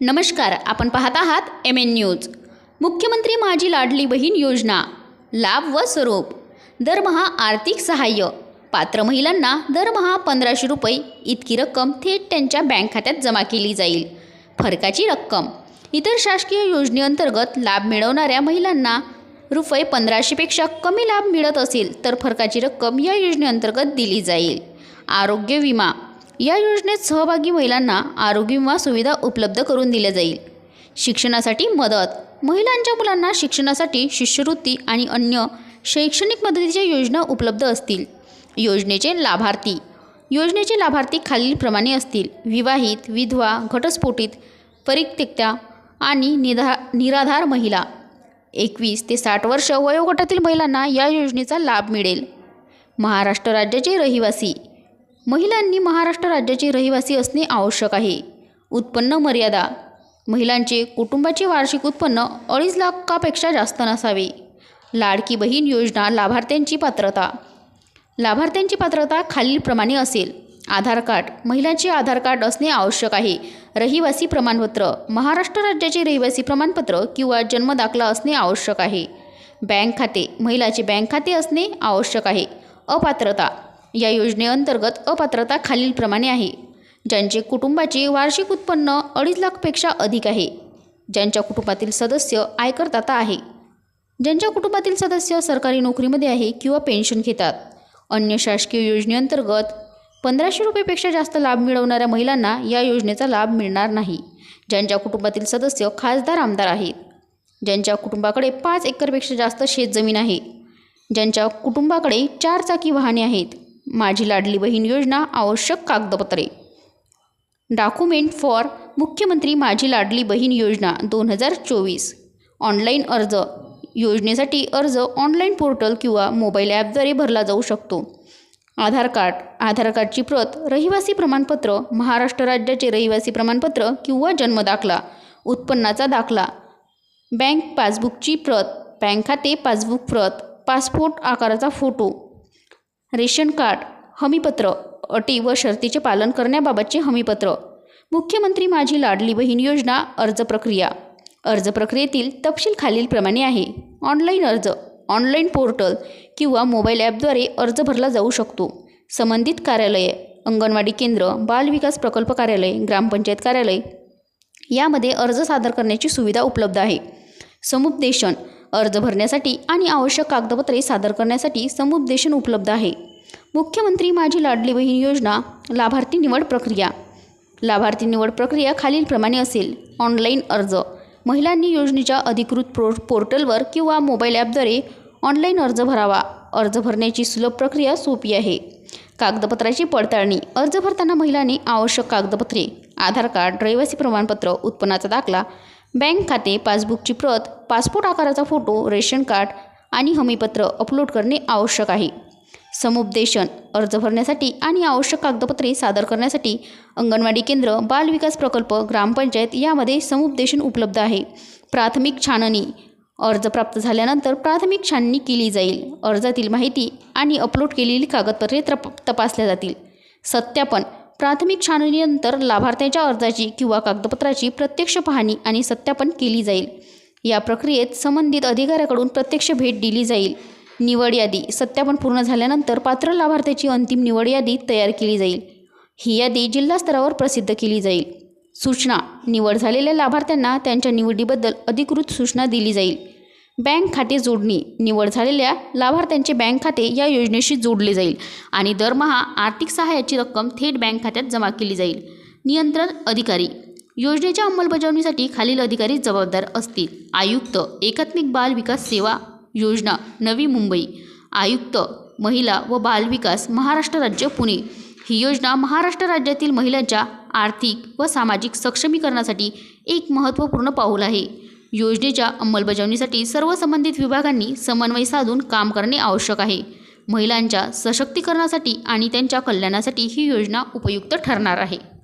नमस्कार आपण पाहत आहात एम एन न्यूज मुख्यमंत्री माझी लाडली बहीण योजना लाभ व स्वरूप दरमहा आर्थिक सहाय्य पात्र महिलांना दरमहा पंधराशे रुपये इतकी रक्कम थेट त्यांच्या बँक खात्यात जमा केली जाईल. फरकाची रक्कम इतर शासकीय योजनेअंतर्गत लाभ मिळवणाऱ्या महिलांना रुपये पंधराशेपेक्षा कमी लाभ मिळत असेल तर फरकाची रक्कम या योजनेअंतर्गत दिली जाईल. आरोग्य विमा या योजनेत सहभागी महिलांना आरोग्य विमा सुविधा उपलब्ध करून दिल्या जाईल. शिक्षणासाठी मदत महिलांच्या मुलांना शिक्षणासाठी शिष्यवृत्ती आणि अन्य शैक्षणिक मदतीच्या योजना उपलब्ध असतील. योजनेचे लाभार्थी योजनेचे लाभार्थी खालीलप्रमाणे असतील. विवाहित विधवा घटस्फोटित परित्यक्त्या आणि निधा निराधार महिला. एकवीस ते साठ वर्ष वयोगटातील महिलांना या योजनेचा लाभ मिळेल. महाराष्ट्र राज्याचे रहिवासी महिलांनी महाराष्ट्र राज्याचे रहिवासी असणे आवश्यक आहे. उत्पन्न मर्यादा. महिलांचे कुटुंबाचे वार्षिक उत्पन्न अडीच लाखापेक्षा जास्त नसावे. लाडकी बहीण योजना लाभार्थ्यांची पात्रता. लाभार्थ्यांची पात्रता खालीलप्रमाणे असेल. आधार कार्ड. महिलांचे आधार कार्ड असणे आवश्यक आहे. रहिवासी प्रमाणपत्र. महाराष्ट्र राज्याचे रहिवासी प्रमाणपत्र किंवा जन्मदाखला असणे आवश्यक आहे. बँक खाते. महिलाचे बँक खाते असणे आवश्यक आहे. अपात्रता. या योजनेअंतर्गत अपात्रता खालीलप्रमाणे आहे. ज्यांचे कुटुंबाचे वार्षिक उत्पन्न अडीच लाखपेक्षा अधिक आहे. ज्यांच्या कुटुंबातील सदस्य आयकरदाता आहे. ज्यांच्या कुटुंबातील सदस्य सरकारी नोकरीमध्ये आहे किंवा पेन्शन घेतात. अन्य शासकीय योजनेअंतर्गत पंधराशे रुपयेपेक्षा जास्त लाभ मिळवणाऱ्या महिलांना या योजनेचा लाभ मिळणार नाही. ज्यांच्या कुटुंबातील सदस्य खासदार आमदार आहेत. ज्यांच्या कुटुंबाकडे पाच एकरपेक्षा जास्त शेतजमीन आहे. ज्यांच्या कुटुंबाकडे चार चाकी वाहने आहेत. माझी लाडली बहीण योजना आवश्यक कागदपत्रे. डॉक्युमेंट फॉर मुख्यमंत्री माझी लाडली बहीण योजना दोन हजार चोवीस. ऑनलाईन अर्ज. योजनेसाठी अर्ज ऑनलाईन पोर्टल किंवा मोबाईल ॲपद्वारे भरला जाऊ शकतो. आधार कार्ड. आधार कार्डची प्रत रहिवासी प्रमाणपत्र महाराष्ट्र राज्याचे रहिवासी प्रमाणपत्र किंवा जन्मदाखला उत्पन्नाचा दाखला. बँक पासबुकची प्रत. बँक खाते पासबुक प्रत. पासपोर्ट आकाराचा फोटो. रेशन कार्ड हमीपत्र अटी व शर्तीचे पालन करण्याबाबतचे हमीपत्र. मुख्यमंत्री माझी लाडली बहीण योजना अर्ज प्रक्रिया. अर्ज प्रक्रियेतील तपशील खालीलप्रमाणे आहे. ऑनलाईन अर्ज ऑनलाईन पोर्टल किंवा मोबाईल ॲपद्वारे अर्ज भरला जाऊ शकतो. संबंधित कार्यालये अंगणवाडी केंद्र बालविकास प्रकल्प कार्यालय ग्रामपंचायत कार्यालय. यामध्ये अर्ज सादर करण्याची सुविधा उपलब्ध आहे. समुपदेशन अर्ज भरण्यासाठी आणि आवश्यक कागदपत्रे सादर करण्यासाठी समुपदेशन उपलब्ध आहे. मुख्यमंत्री माझी लाडली बहीण योजना लाभार्थी निवड प्रक्रिया. लाभार्थी निवड प्रक्रिया खालीलप्रमाणे असेल. ऑनलाईन अर्ज. महिलांनी योजनेच्या अधिकृत प्रो पोर्टलवर किंवा मोबाईल ॲपद्वारे ऑनलाईन अर्ज भरावा. अर्ज भरण्याची सुलभ प्रक्रिया सोपी आहे. कागदपत्राची पडताळणी. अर्ज भरताना महिलांनी आवश्यक कागदपत्रे आधार कार्ड रहिवासी प्रमाणपत्र उत्पन्नाचा दाखला बँक खाते पासबुकची प्रत पासपोर्ट आकाराचा फोटो रेशन कार्ड आणि हमीपत्र अपलोड करणे आवश्यक आहे. समुपदेशन अर्ज भरण्यासाठी आणि आवश्यक कागदपत्रे सादर करण्यासाठी अंगणवाडी केंद्र बालविकास प्रकल्प ग्रामपंचायत यामध्ये समुपदेशन उपलब्ध आहे. प्राथमिक छाननी अर्ज प्राप्त झाल्यानंतर प्राथमिक छाननी केली जाईल. अर्जातील माहिती आणि अपलोड केलेली कागदपत्रे तप तपासल्या जातील. सत्यापन प्राथमिक छाननीनंतर लाभार्थ्याच्या अर्जाची किंवा कागदपत्राची प्रत्यक्ष पाहणी आणि सत्यापन केली जाईल. या प्रक्रियेत संबंधित अधिकाऱ्याकडून प्रत्यक्ष भेट दिली जाईल. निवड यादी सत्यापन पूर्ण झाल्यानंतर पात्र लाभार्थ्याची अंतिम निवड यादी तयार केली जाईल. ही यादी जिल्हा स्तरावर प्रसिद्ध केली जाईल. सूचना निवड झालेल्या लाभार्थ्यांना त्यांच्या निवडीबद्दल अधिकृत सूचना दिली जाईल. बँक खाते जोडणी. निवड झालेल्या लाभार्थ्यांचे बँक खाते या योजनेशी जोडले जाईल आणि दरमहा आर्थिक सहाय्याची रक्कम थेट बँक खात्यात जमा केली जाईल. नियंत्रण अधिकारी. योजनेच्या अंमलबजावणीसाठी खालील अधिकारी जबाबदार असतील. आयुक्त एकात्मिक बाल विकास सेवा योजना नवी मुंबई. आयुक्त महिला व बालविकास महाराष्ट्र राज्य पुणे. ही योजना महाराष्ट्र राज्यातील महिलांच्या आर्थिक व सामाजिक सक्षमीकरणासाठी एक महत्त्वपूर्ण पाऊल आहे. योजनेच्या अंमलबजावणीसाठी सर्व संबंधित विभागांनी समन्वय साधून काम करणे आवश्यक आहे. महिलांच्या सशक्तीकरणासाठी आणि त्यांच्या कल्याणासाठी ही योजना उपयुक्त ठरणार आहे.